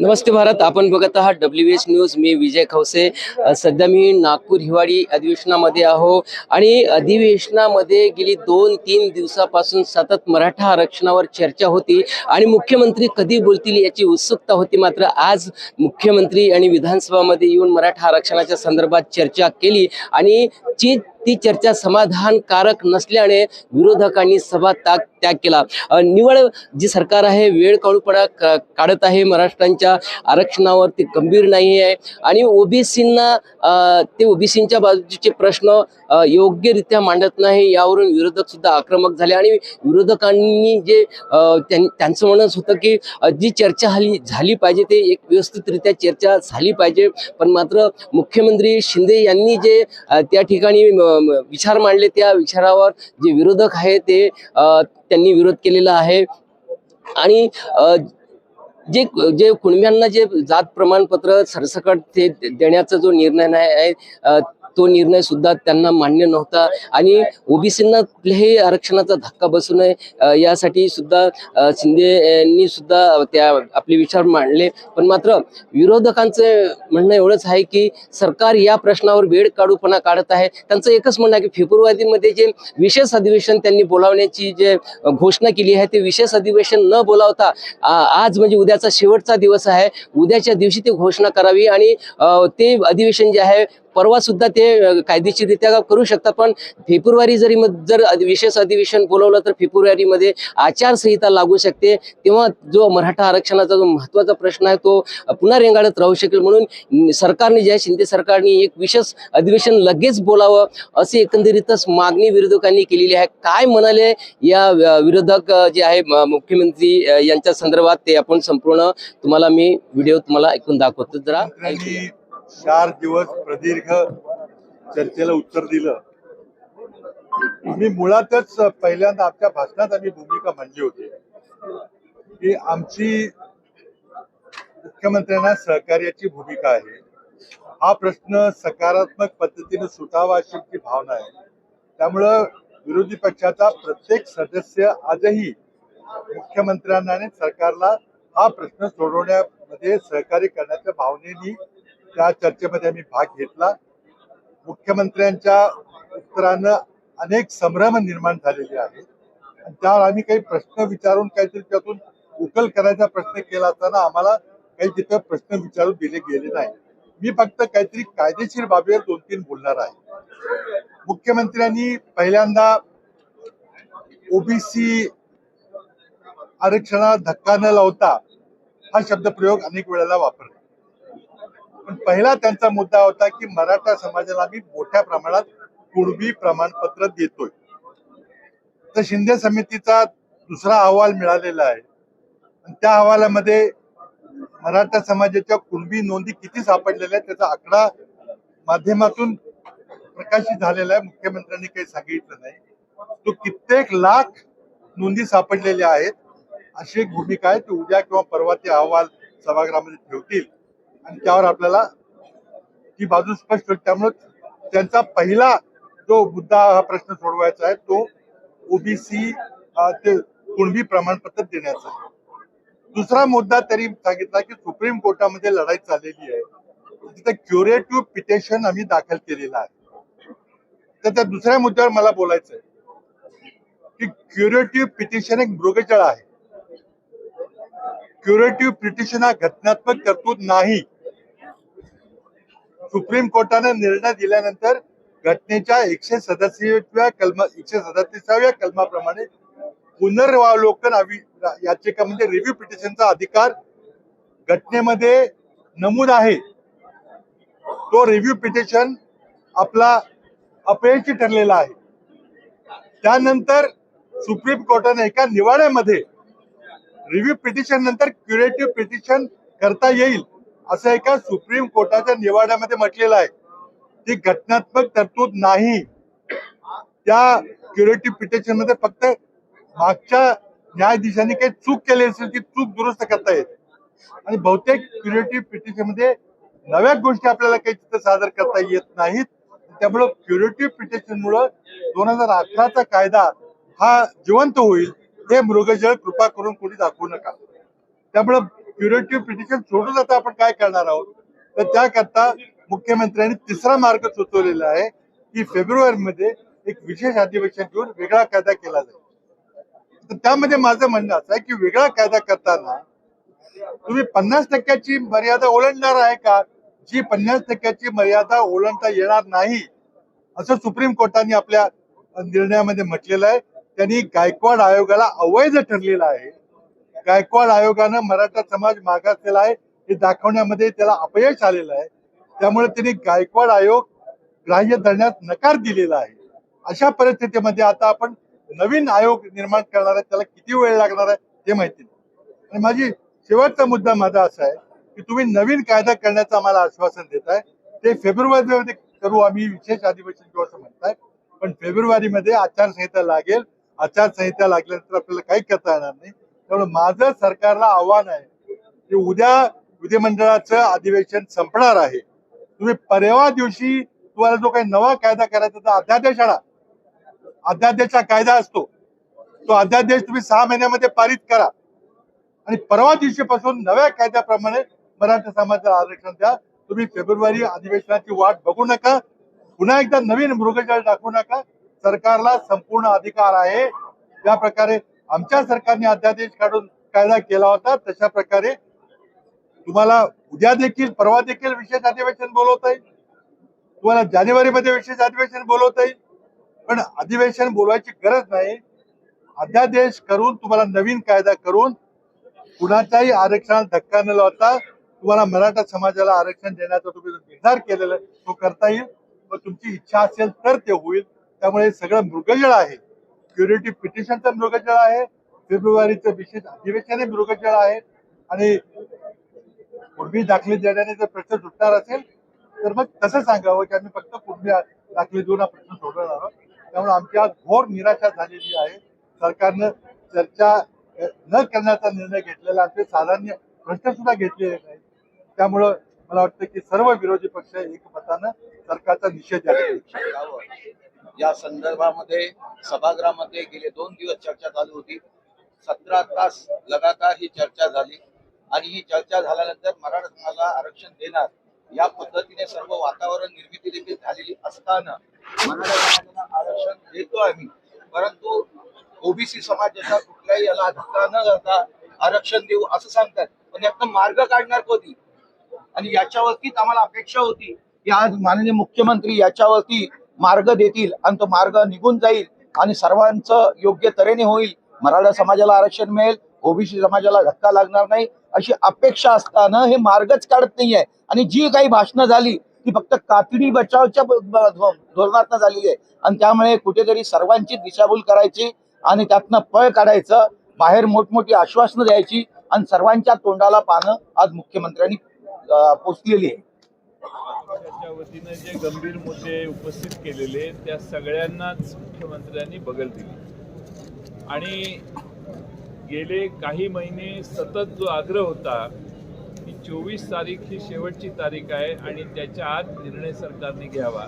नमस्ते भारत आपण बघत आहात डब्ल्यू एच न्यूज मी विजय खवसे. सध्या मी नागपूर हिवाळी अधिवेशनामध्ये आहो आणि अधिवेशनामध्ये गेली दोन तीन दिवसापासून सतत मराठा आरक्षणावर चर्चा होती आणि मुख्यमंत्री कधी बोलतील याची उत्सुकता होती मात्र आज मुख्यमंत्री आणि विधानसभामध्ये येऊन मराठा आरक्षणाच्या संदर्भात चर्चा केली आणि जी ती चर्चा समाधानकारक नसल्याने विरोधकांनी सभा ताग त्याग केला. निवळ निवड जी सरकार आहे वेळ काढूपणा काढत आहे महाराष्ट्रांच्या आरक्षणावर ते गंभीर नाही आहे. आणि ओबीसींना ते ओबीसींच्या बाजूचे प्रश्न योग्यरित्या मांडत नाही यावरून विरोधक सुद्धा आक्रमक झाले. आणि विरोधकांनी जे त्यां- त्यांचं म्हणत होतं की जी चर्चा हली झाली पाहिजे ते एक व्यवस्थितरित्या चर्चा झाली पाहिजे. पण मात्र मुख्यमंत्री शिंदे यांनी जे त्या ठिकाणी विचार मांडले त्या विचारावर जे विरोधक आहे ते त्यांनी विरोध केलेला आहे. आणि जे जे कुणब्यांना जे जात प्रमाणपत्र सरसकट ते देण्याचा जो निर्णय नाही आहे तो निर्णय सुद्धा त्यांना मान्य नव्हता. आणि ओबीसींना कुठल्याही आरक्षणाचा धक्का बसू नये यासाठी सुद्धा शिंदे यांनी सुद्धा त्या आपले विचार मांडले. पण मात्र विरोधकांचं म्हणणं एवढंच आहे की सरकार या प्रश्नावर वेळ काढूपणा काढत आहे. त्यांचं एकच म्हणणं आहे की फेब्रुवारीमध्ये जे विशेष अधिवेशन त्यांनी बोलावण्याची जे घोषणा केली आहे ते विशेष अधिवेशन न बोलावता आज म्हणजे उद्याचा शेवटचा दिवस आहे. उद्याच्या दिवशी ती घोषणा करावी आणि ते अधिवेशन जे आहे परवा सुद्धा ते कायदेशीररित्या करू शकतात पण फेब्रुवारी जरी जर विशेष अधिवेशन बोलवलं तर फेब्रुवारीमध्ये आचारसंहिता लागू शकते. तेव्हा जो मराठा आरक्षणाचा जो महत्त्वाचा प्रश्न आहे तो पुन्हा रेंगाळत राहू शकेल. म्हणून सरकारने जे आहे शिंदे सरकारने एक विशेष अधिवेशन लगेच बोलावं अशी एकंदरीतच मागणी विरोधकांनी केलेली आहे. काय म्हणाले या विरोधक जे आहे मुख्यमंत्री यांच्या संदर्भात ते आपण संपूर्ण तुम्हाला मी व्हिडिओ तुम्हाला ऐकून दाखवतो. जरा ऐकूया. चार दिवस प्रदीर्घ चर्चेला उत्तर दिलं. आम्ही मुळातच पहिल्यांदा आमच्या भाषणात आम्ही भूमिका मांडली होती. की आमची मुख्यमंत्र्यांना सहकार्याची भूमिका आहे. हा प्रश्न सकारात्मक पद्धतीने सुटावा अशी आमची भावना आहे. त्यामुळं विरोधी पक्षाचा प्रत्येक सदस्य आजही मुख्यमंत्र्यांना आणि सरकारला हा प्रश्न सोडवण्यामध्ये सहकार्य करण्याच्या भावनेनी त्या चर्चेमध्ये आम्ही भाग घेतला. मुख्यमंत्र्यांच्या उत्तरानं अनेक संभ्रम निर्माण झालेले आहेत. आणि त्यावर आम्ही काही प्रश्न विचारून काहीतरी त्यातून उकल करायचा प्रश्न केला असताना आम्हाला काही तिथं प्रश्न विचारून दिले गेले नाही. मी फक्त काहीतरी कायदेशीर बाबीवर दोन तीन बोलणार आहे. मुख्यमंत्र्यांनी पहिल्यांदा ओबीसी आरक्षणाला धक्का न लावता हा शब्द प्रयोग अनेक वेळेला वापरला. पण पहिला त्यांचा मुद्दा होता की मराठा समाजाला आम्ही मोठ्या प्रमाणात कुणबी प्रमाणपत्र देतोय. तर शिंदे समितीचा दुसरा अहवाल मिळालेला आहे. आणि त्या अहवालामध्ये मराठा समाजाच्या कुणबी नोंदी किती सापडलेल्या आहेत त्याचा आकडा माध्यमातून प्रकाशित झालेला आहे. मुख्यमंत्र्यांनी काही सांगितलं नाही. तो कित्येक लाख नोंदी सापडलेल्या आहेत. अशी एक भूमिका आहे. ती उद्या किंवा परवा ते अहवाल सभागृहामध्ये ठेवतील. आणि त्यावर आपल्याला ही बाजू स्पष्ट होईल. त्यामुळे त्यांचा पहिला जो मुद्दा हा प्रश्न सोडवायचा आहे तो ओबीसी ते कुणबी प्रमाणपत्र देण्याचा आहे. दुसरा मुद्दा तरी सांगितला की सुप्रीम कोर्टामध्ये लढाई चाललेली आहे. तिथे क्युरेटिव्ह पिटिशन आम्ही दाखल केलेलं आहे. तर त्या दुसऱ्या मुद्द्यावर मला बोलायचं आहे की क्युरेटिव्ह पिटिशन एक मृगजळ आहे. क्युरेटिव्ह पिटिशन हा घटनात्मक तरतूद नाही. सुप्रीम कोर्टाने निर्णय दिल्यानंतर घटनेच्या एकशे सदस्यव्या कलम एकशे सदतीसाव्या कलमाप्रमाणे पुनर्वावलोकन याचिका म्हणजे रिव्ह्यू पिटिशनचा अधिकार घटनेमध्ये नमूद आहे. तो रिव्ह्यू पिटिशन आपला अपयशी ठरलेला आहे. त्यानंतर सुप्रीम कोर्टाने एका निवाड्यामध्ये रिव्ह्यू पिटिशन नंतर क्युरेटिव्ह पिटिशन करता येईल. असं एका सुप्रीम कोर्टाच्या निवाड्यामध्ये म्हटलेलं आहे. ती घटनात्मक तरतूद नाही. त्या क्युरेटिव्ह पिटिशनमध्ये फक्त मागच्या न्यायाधीशांनी काही चूक केली असेल ती चूक दुरुस्त करता येते आणि बहुतेक क्युरेटिव्ह पिटिशनमध्ये नव्या गोष्टी आपल्याला काही तिथं सादर करता येत नाहीत. त्यामुळं क्युरेटिव्ह पिटिशन मुळे दोन हजार अठराचा कायदा हा जिवंत होईल हे मृगजळ कृपा करून कोणी दाखवू नका. त्यामुळं क्युरेटिव्ह पिटिशन सोडून आता आपण काय करणार आहोत? तर त्याकरता मुख्यमंत्र्यांनी तिसरा मार्ग सुचवलेला आहे की फेब्रुवारीमध्ये एक विशेष अधिवेशन घेऊन वेगळा कायदा केला जाईल. तर त्यामध्ये माझं म्हणणं असं आहे की वेगळा कायदा करताना तुम्ही पन्नास टक्क्याची मर्यादा ओलांडणार आहे का? जी पन्नास टक्क्याची मर्यादा ओलांडता येणार नाही असं सुप्रीम कोर्टाने आपल्या निर्णयामध्ये म्हटलेलं आहे. त्यांनी गायकवाड आयोगाला अवैध ठरलेलं आहे. गायकवाड आयोगानं मराठा समाज मागासलेला आहे. हे दाखवण्यामध्ये त्याला अपयश आलेलं आहे. त्यामुळे त्यांनी गायकवाड आयोग ग्राह्य धरण्यास नकार दिलेला आहे. अशा परिस्थितीमध्ये आता आपण नवीन आयोग निर्माण करणार आहे. त्याला किती वेळ लागणार आहे ते माहिती नाही. आणि माझी शेवटचा मुद्दा माझा असा आहे की तुम्ही नवीन कायदा करण्याचं आम्हाला आश्वासन देताय ते फेब्रुवारीमध्ये करू आम्ही विशेष अधिवेशन घेऊ असं म्हणताय पण फेब्रुवारीमध्ये आचारसंहिता लागेल. आचारसंहिता लागल्यानंतर आपल्याला काही करता येणार नाही. त्यामुळे माझं सरकारला आव्हान आहे की उद्या विधिमंडळाचं अधिवेशन संपणार आहे. तुम्ही परवा दिवशी तुम्हाला जो काही नवा कायदा करायचा तर अध्यादेश आणा अध्यादेशचा कायदा असतो तो अध्यादेश तुम्ही सहा महिन्यामध्ये पारित करा. आणि परवा दिवशीपासून नव्या कायद्याप्रमाणे मराठा समाजाला आरक्षण द्या. तुम्ही फेब्रुवारी अधिवेशनाची वाट बघू नका. पुन्हा एकदा नवीन मृगजळ दाखवू नका. सरकारला संपूर्ण अधिकार आहे. ज्या प्रकारे आमच्या सरकारने अध्यादेश काढून कायदा केला होता तशा प्रकारे तुम्हाला उद्या देखील परवा देखील विशेष अधिवेशन बोलवता येईल. तुम्हाला जानेवारीमध्ये विशेष अधिवेशन बोलवता येईल. पण अधिवेशन बोलवायची गरज नाही. अध्यादेश करून तुम्हाला नवीन कायदा करून कुणाच्याही आरक्षणाला धक्का न लावता तुम्हाला मराठा समाजाला आरक्षण देण्याचा तुम्ही जो निर्धार केलेला तो करता येईल. व तुमची इच्छा असेल तर ते होईल. त्यामुळे सगळं मृगजळ आहे. क्युरेटिव्ह पिटिशनचं मृगजळ आहे. फेब्रुवारीचं विशेष अधिवेशन मृगजळ आहे. आणि पूर्वी दाखले देण्याने जर प्रश्न सुटणार असेल तर मग तसं सांगावं की आम्ही फक्त पूर्वी दाखले देऊन हा प्रश्न सोडवणार आहोत. त्यामुळे आमच्या घोर निराशा झालेली आहे. सरकारनं चर्चा न करण्याचा निर्णय घेतलेला आमचे साधारण प्रश्न सुद्धा घेतलेले नाही त्यामुळं मला वाटतं की सर्व विरोधी पक्ष एकमतानं सरकारचा निषेध द्यावा या संदर्भामध्ये सभागृहामध्ये गेले दोन दिवस चर्चा चालू होती. सतरा तास लगातार ही चर्चा झाली आणि ही चर्चा झाल्यानंतर मराठा समाजाला आरक्षण देणार या पद्धतीने सर्व वातावरण निर्मिती देखील झालेली असताना मराठा समाजाला आरक्षण देतो आम्ही. परंतु ओबीसी समाजाच्या कुठल्याही याला धक्का न करता आरक्षण देऊ असं सांगतात. पण यातनं मार्ग काढणार कोणी? आणि याच्यावरतीच आम्हाला अपेक्षा होती की आज माननीय मुख्यमंत्री याच्यावरती मार्ग देतील आणि तो मार्ग निघून जाईल आणि सर्वांचं योग्य तऱ्हेने होईल. मराठा समाजाला आरक्षण मिळेल ओबीसी समाजाला धक्का लागणार नाही अशी अपेक्षा असताना हे मार्गच काढत नाहीये. आणि जी काही भाषणं झाली ती फक्त कातडी बचावच्या धोरणात धोरणातनं झालेली आहे. आणि त्यामुळे कुठेतरी सर्वांची दिशाभूल करायची आणि त्यातनं पळ काढायचं बाहेर मोठमोठी आश्वासनं द्यायची आणि सर्वांच्या तोंडाला पानं आज मुख्यमंत्र्यांनी पोचलेली आहे. वतीनं जे गंभीर मुद्दे उपस्थित केलेले त्या सगळ्यांनाच मुख्यमंत्र्यांनी बगल दिली. आणि गेले काही महिने सतत जो आग्रह होता की चोवीस तारीख ही शेवटची तारीख आहे आणि त्याच्या आत निर्णय सरकारने घ्यावा.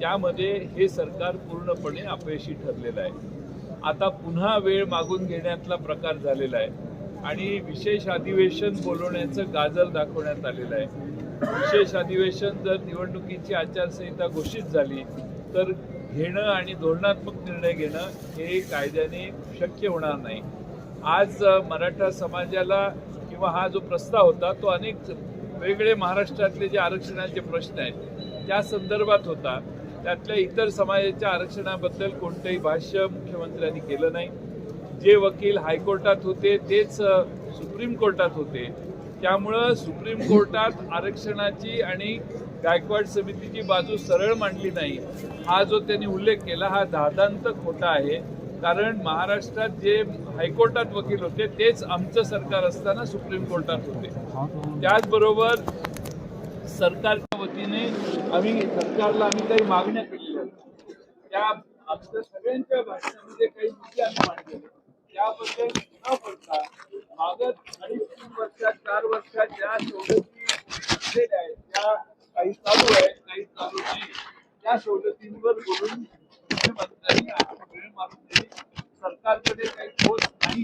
त्यामध्ये हे सरकार पूर्णपणे अपयशी ठरलेलं आहे. आता पुन्हा वेळ मागून घेण्यातला प्रकार झालेला आहे. आणि विशेष अधिवेशन बोलवण्याचं गाजर दाखवण्यात आलेलं आहे. विशेष अधिवेशन जर निवडणुकीची आचारसंहिता घोषित झाली तर घेणं आणि धोरणात्मक निर्णय घेणं हे कायद्याने शक्य होणार नाही. आज मराठा समाजाला किंवा हा जो प्रस्ताव होता तो अनेक वेगळे महाराष्ट्रातले जे आरक्षणाचे प्रश्न आहेत त्या संदर्भात होता. त्यातल्या इतर समाजाच्या आरक्षणाबद्दल कोणतंही भाष्य मुख्यमंत्र्यांनी केलं नाही. जे वकील हायकोर्टात होते तेच सुप्रीम कोर्टात होते. त्यामुळं सुप्रीम कोर्टात आरक्षणाची आणि गायकवाड समितीची बाजू सरळ मांडली नाही. हा जो त्यांनी उल्लेख केला हा दादांत खोटा आहे. कारण महाराष्ट्रात जे हायकोर्टात वकील होते तेच आमचं सरकार असताना सुप्रीम कोर्टात होते. त्याचबरोबर सरकारच्या वतीने आम्ही सरकारला आम्ही काही मागण्या केलेल्या त्या आमच्या सगळ्यांच्या भाषणामध्ये काही मुद्दे आम्ही मांडलेले त्याबद्दल न बोलता मागत अडीच तीन वर्षात चार वर्षात ज्या सवलती असलेल्या आहेत त्या काही चालू आहेत काही चालू नाही. त्या सवलतींवर बोलून मुख्यमंत्र्यांनी वेळ मारून दिली. सरकारकडे काही ठोस नाही.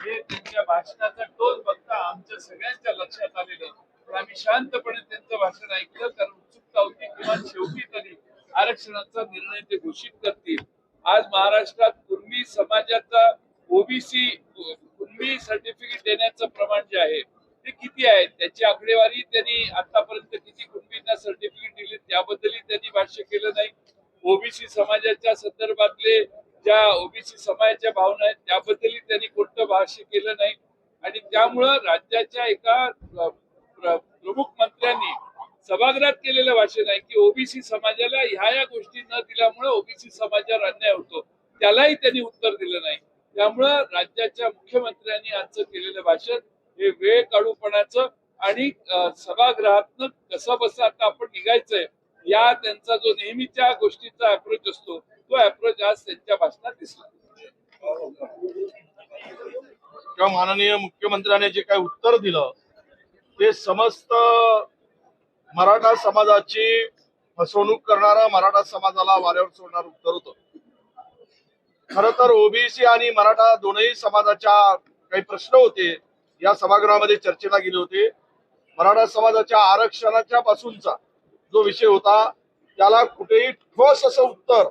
हे त्यांच्या भाषणाचा टोल बघता आमच्या सगळ्यांच्या लक्षात आलेलं पण आम्ही शांतपणे त्यांचं भाषण ऐकलं कारण उत्सुकता होती किमान शेवटी तरी आरक्षणाचा निर्णय ते घोषित करतील. आज महाराष्ट्रात कुर्मी समाजाचा ओबीसी कुर्मी सर्टिफिकेट देण्याचं प्रमाण जे आहे ते किती आहे? त्याची आकडेवारी त्यांनी आतापर्यंत किती कुटुंबींना सर्टिफिकेट दिले? त्याबद्दलही त्यांनी भाष्य केलं नाही. ओबीसी समाजाच्या संदर्भातले ज्या ओबीसी समाजाच्या भावना आहेत त्याबद्दलही त्यांनी कोणतं भाष्य केलं नाही. आणि त्यामुळं राज्याच्या एका प्रमुख मंत्र्यांनी सभागृहात केलेलं भाषण आहे की ओबीसी समाजाला ह्या या गोष्टी न दिल्यामुळे ओबीसी समाजावर अन्याय होतो. त्यालाही त्यांनी उत्तर दिलं नाही. त्यामुळं राज्याच्या मुख्यमंत्र्यांनी आजचं केलेलं भाषण हे वेळ काढूपणाचं आणि सभागृहातन सभागृहातनं कसं बसा आता आपण निघायचंय या त्यांचा जो नेहमीच्या गोष्टीचा अप्रोच असतो तो अप्रोच आज त्यांच्या भाषणात दिसला. किंवा माननीय मुख्यमंत्र्याने जे काही उत्तर दिलं ते समस्त मराठा समाजाची फसवणूक करणारा मराठा समाजाला वाऱ्यावर सोडणार उत्तर होतं. खर तर ओबीसी आणि मराठा दोनही समाजाच्या काही प्रश्न होते या सभागृहामध्ये चर्चेला गेले होते. मराठा समाजाच्या आरक्षणाच्या पासूनचा जो विषय होता त्याला कुठेही ठोस असं उत्तर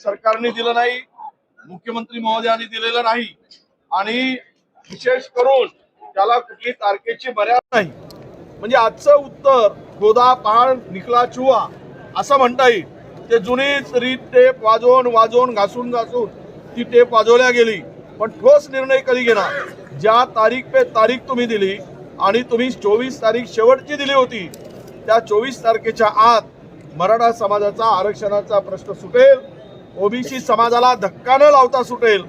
सरकारने दिलं नाही मुख्यमंत्री महोदयांनी दिलेलं नाही. आणि विशेष करून त्याला कुठली तारखेची मर्यादा नाही. म्हणजे आजचं उत्तर गोदा पहाड निकला चुवा असं म्हणता येईल. ते जुनीच रीत टेप वाजवून वाजवून घासून घासून ती टेप वाजवल्या गेली. पण ठोस निर्णय कधी घेणार? ज्या तारीख पे तारीख तुम्ही दिली आणि तुम्ही चोवीस तारीख शेवटची दिली होती त्या चोवीस तारखेच्या आत मराठा समाजाचा आरक्षणाचा प्रश्न सुटेल ओबीसी समाजाला धक्का न लावता सुटेल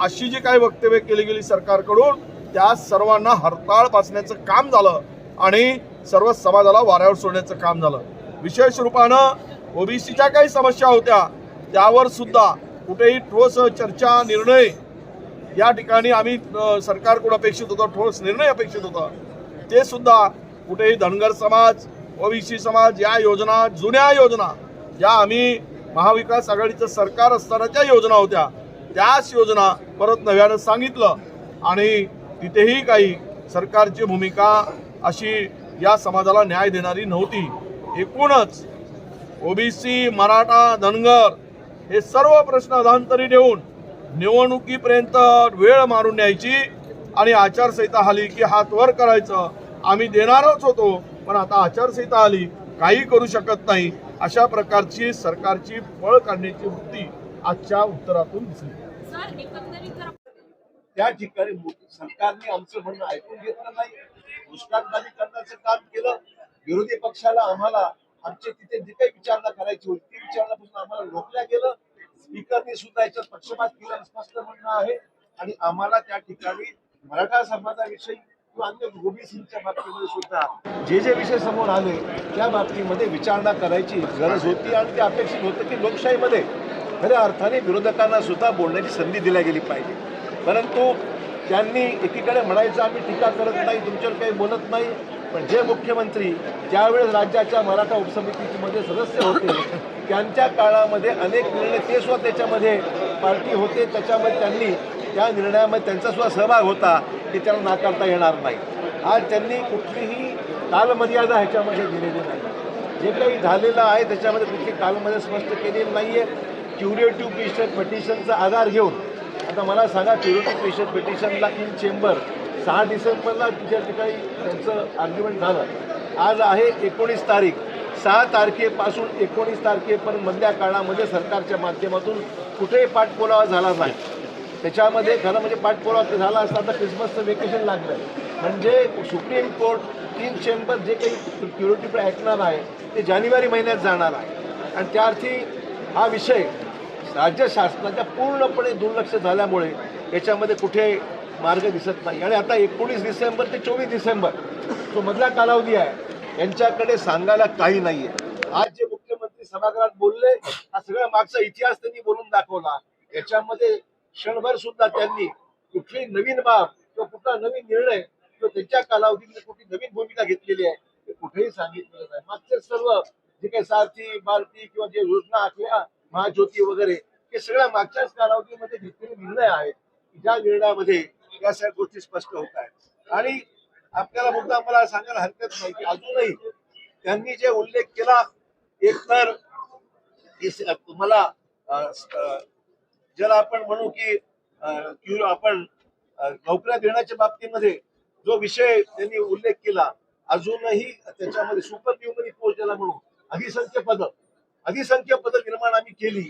अशी जी काही वक्तव्य केली गेली सरकारकडून त्या सर्वांना हरताळ पाचण्याचं काम झालं आणि सर्व समाजाला वाऱ्यावर सोडण्याचं काम झालं. विशेष रूपानं ओबीसीच्या काही समस्या होत्या त्यावर सुद्धा कुठेही ठोस चर्चा निर्णय या ठिकाणी आम्ही सरकारकडून अपेक्षित होतो ठोस निर्णय अपेक्षित होता. ते सुद्धा कुठेही धनगर समाज ओबीसी समाज या योजना जुन्या योजना ज्या आम्ही महाविकास आघाडीचं सरकार असतानाच्या योजना होत्या त्याच योजना परत नव्यानं सांगितलं. आणि तिथेही काही सरकारची भूमिका अशी या समाजाला न्याय देणारी नव्हती. एकूणच ओबीसी मराठा धनगर हे सर्व प्रश्न अधांतरी ठेवून निवडणुकीपर्यंत वेळ मारून न्यायची आणि आचारसंहिता आली की हात वर करायचं. आम्ही देणारच होतो पण आता आचारसंहिता आली काही करू शकत नाही. अशा प्रकारची सरकारची पळ काढण्याची वृत्ती आजच्या उत्तरातून दिसली. सर एकंदरीत जर त्या ठिकाणी सरकारने आमचं म्हणणं ऐकून घेतलं नाही. घुसखोरबाजी करण्याचं काम केलं. विरोधी पक्षाला आम्हाला आमचे तिथे जी काही विचारणा करायची होती ती विचारणापासून आम्हाला रोखल्या गेलं. स्पीकरने सुद्धा याच्यात पक्षपात केला स्पष्ट म्हणणं आहे. आणि आम्हाला त्या ठिकाणी मराठा समाजाविषयी किंवा अन्य ओबीसीच्या बाबतीमध्ये सुद्धा जे जे विषय समोर आले त्या बाबतीमध्ये विचारणा करायची गरज होती आणि ते अपेक्षित होतं की लोकशाहीमध्ये खऱ्या अर्थाने विरोधकांना सुद्धा बोलण्याची संधी दिल्या गेली पाहिजे. परंतु त्यांनी एकीकडे म्हणायचं आम्ही टीका करत नाही तुमच्यावर काही बोलत नाही. पण जे मुख्यमंत्री ज्यावेळेस राज्याच्या मराठा उपसमितीमध्ये सदस्य होते त्यांच्या काळामध्ये अनेक निर्णय ते सुद्धा त्याच्यामध्ये पार्टी होते त्याच्यामध्ये त्यांनी त्या निर्णयामध्ये त्यांचा सुद्धा सहभाग होता की त्याला नाकारता येणार नाही. आज त्यांनी कुठलीही कालमर्यादा ह्याच्यामध्ये दिलेली नाही. जे काही झालेलं आहे त्याच्यामध्ये कुठली कालमध्ये स्पष्ट केलेली नाही आहे क्युरेटिव्ह पिटिशन पिटिशनचा आधार घेऊन आता मला सांगा क्युरेटिव्ह पिटिशन पिटिशनला इन चेंबर सहा डिसेंबरला तिच्या ठिकाणी त्यांचं आर्ग्युमेंट झालं. आज आहे एकोणीस तारीख. सहा तारखेपासून एकोणीस तारखेपर्यंत मधल्या काळामध्ये सरकारच्या माध्यमातून कुठेही पाठपुरावा झाला नाही. त्याच्यामध्ये खरं म्हणजे पाठपुरावा झाला असता तर क्रिसमसचं वेकेशन लागलं. म्हणजे सुप्रीम कोर्ट तीन चेंबर जे काही क्युरिटी ऐकणार आहे ते जानेवारी महिन्यात जाणार आहे. आणि त्या अर्थी हा विषय राज्य शासनाच्या पूर्णपणे दुर्लक्ष झाल्यामुळे याच्यामध्ये कुठे मार्ग दिसत नाही. आणि आता एकोणीस डिसेंबर ते चोवीस डिसेंबर जो मधला कालावधी आहे. यांच्याकडे सांगायला काही नाही आहे आज जे मुख्यमंत्री सभागृहात बोलले हा सगळा मागचा इतिहास त्यांनी बोलून दाखवला. याच्यामध्ये क्षणभर सुद्धा त्यांनी कुठली नवीन बाब किंवा कुठला नवीन निर्णय किंवा त्यांच्या कालावधीमध्ये कुठली नवीन भूमिका घेतलेली आहे ते कुठेही सांगितलेलं नाही. मागचे सर्व जे काही सारथी बारती किंवा जे योजना आखल्या महाज्योती वगैरे हे सगळ्या मागच्याच कालावधीमध्ये घेतलेले निर्णय आहेत. ज्या निर्णयामध्ये या सगळ्या गोष्टी स्पष्ट होत आहेत. आणि आपल्याला मुद्दा मला सांगायला हरकत नाही की अजूनही त्यांनी जे उल्लेख केला एक तर तुम्हाला ज्याला आपण म्हणू की आपण नोकऱ्या देण्याच्या बाबतीमध्ये जो विषय त्यांनी उल्लेख केला अजूनही त्याच्यामध्ये सुपर न्युमरी पोस्ट ज्याला म्हणू अधिसंख्य पद अधिसंख्य पद निर्माण आम्ही केली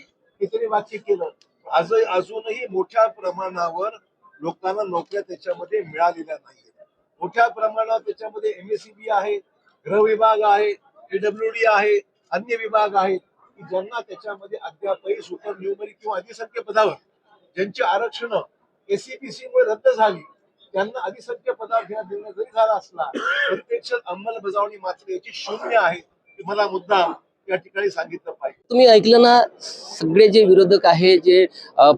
हे त्यांनी वाक्य केलं. आज अजूनही मोठ्या प्रमाणावर लोकांना नोकऱ्या त्याच्यामध्ये मिळालेल्या नाही मोठ्या प्रमाणात त्याच्यामध्ये एमएससीबी आहे गृह विभाग आहे पीडब्ल्यू डी आहे अन्य विभाग आहेत की ज्यांना त्याच्यामध्ये अद्यापही सुपर न्युमरी किंवा अधिसंख्य पदावर ज्यांची आरक्षण एसीपीसी मुळे रद्द झाली त्यांना अधिसंख्य पदावर घेण्यात निर्णय जरी झाला असला प्रत्यक्ष अंमलबजावणी मात्र याची शून्य आहे मला मुद्दा या ठिकाणी सांगितलं पाहिजे. तुम्ही ऐकलं ना सगळे जे विरोधक आहे जे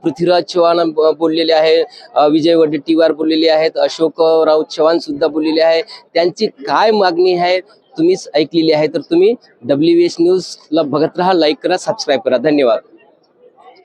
पृथ्वीराज चव्हाण बोललेले आहे विजय वडेट्टीवार बोललेले आहेत अशोकराव चव्हाण सुद्धा बोललेले आहे त्यांची काय मागणी आहे तुम्हीच ऐकलेली आहे. तर तुम्ही डब्ल्यू एस न्यूजला बघत राहा लाईक करा सबस्क्राईब करा. धन्यवाद.